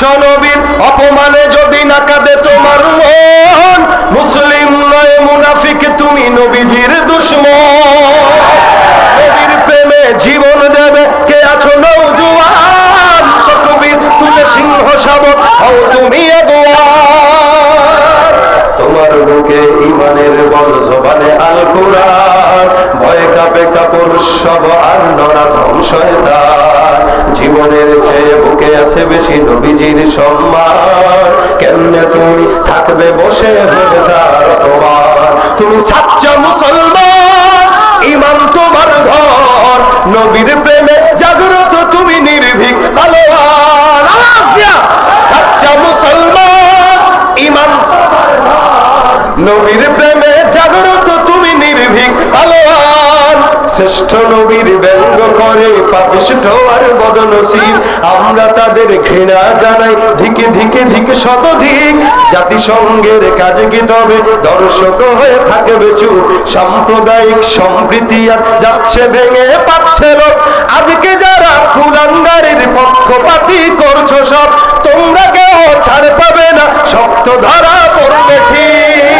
বিশ্ব নবীর অপমানে যদি না কাঁদে তোমার মন, মুসলিম নয়, মুনাফিক তুমি নবীজির দুশ্মন। নবীর প্রেমে জীবন দেবে, কে আছো নৌজুয়ান কবির তুমি সিংহ শাবক, হও তুমি তোমার বুকে ইমানের বল জবানে আল কোরআন ভয় কাপে কাপড় সব আর জীবনের চেয়ে বুকে বেশি নবীজির সম্মান। কেমনে তুমি থাকবে বসে তোমার তুমি সাচ্চা মুসলমান ইমান তোমার ঘর। নবীর প্রেমে জাগ্রত তুমি নির্ভীক দিয়া, সাচ্চা মুসলমান ইমান নবীর প্রেমে জাগ্রত তুমি নির্ভীক আলোয়ান শ্রেষ্ঠ নবীর আমরা তাদের ঘৃণা জানাই। ধিকে ধিকে ধিকে শতধিক। জাতিসংঘের কাজে কি তবে? দর্শক হয়ে সাম্প্রদায়িক সম্প্রীতি আর যাচ্ছে ভেঙে পাচ্ছে লোক আজকে যারা কুলাঙ্গারের পক্ষপাতি করছ সব, তোমরা কেউ ছাড় পাবে না। শক্ত ধরা ঠিক।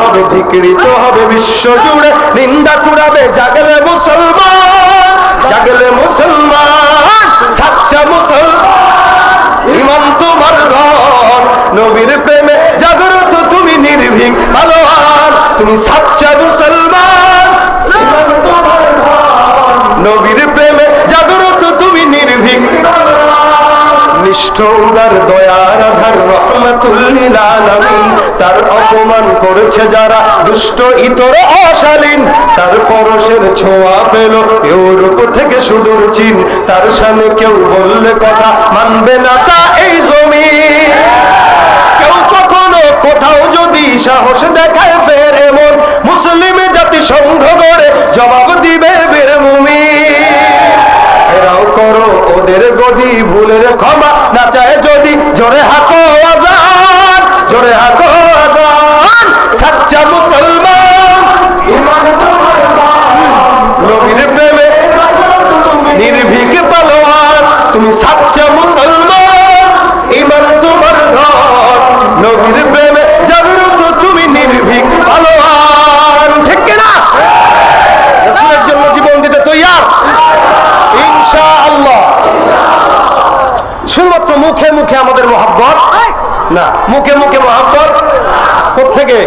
হবে, ধিকৃত হবে, বিশ্ব জুড়ে। নিন্দা কুড়াবে জাগলে মুসলমান। তুমি সাচ্চা মুসলমান। নবীর প্রেমে জাগ্রত তুমি নির্ভীক। নিষ্ঠ উদার দয়ার আধার তার অপমান করেছে যারা দুষ্ট, ইতর, অশালীন। তার পরশের ছোঁয়া পেল ইউরোপ থেকে সুদূর চীন। তার সামনে কেউ বললে কথা মানবে না তা এই জমিন। কেউ কখনো কোথাও যদি সাহস জবাব দিবে বের এরাও করো ওদের গদি, ভুলের ক্ষমা না চায় যদি। জোরে হাকো আজান, জোরে হাকো আজান। সাচ্চা মুসলমান মুখে মুখে আমাদের মহাব্বত? না মুখে মুখে মহাব্বত? কোথেকে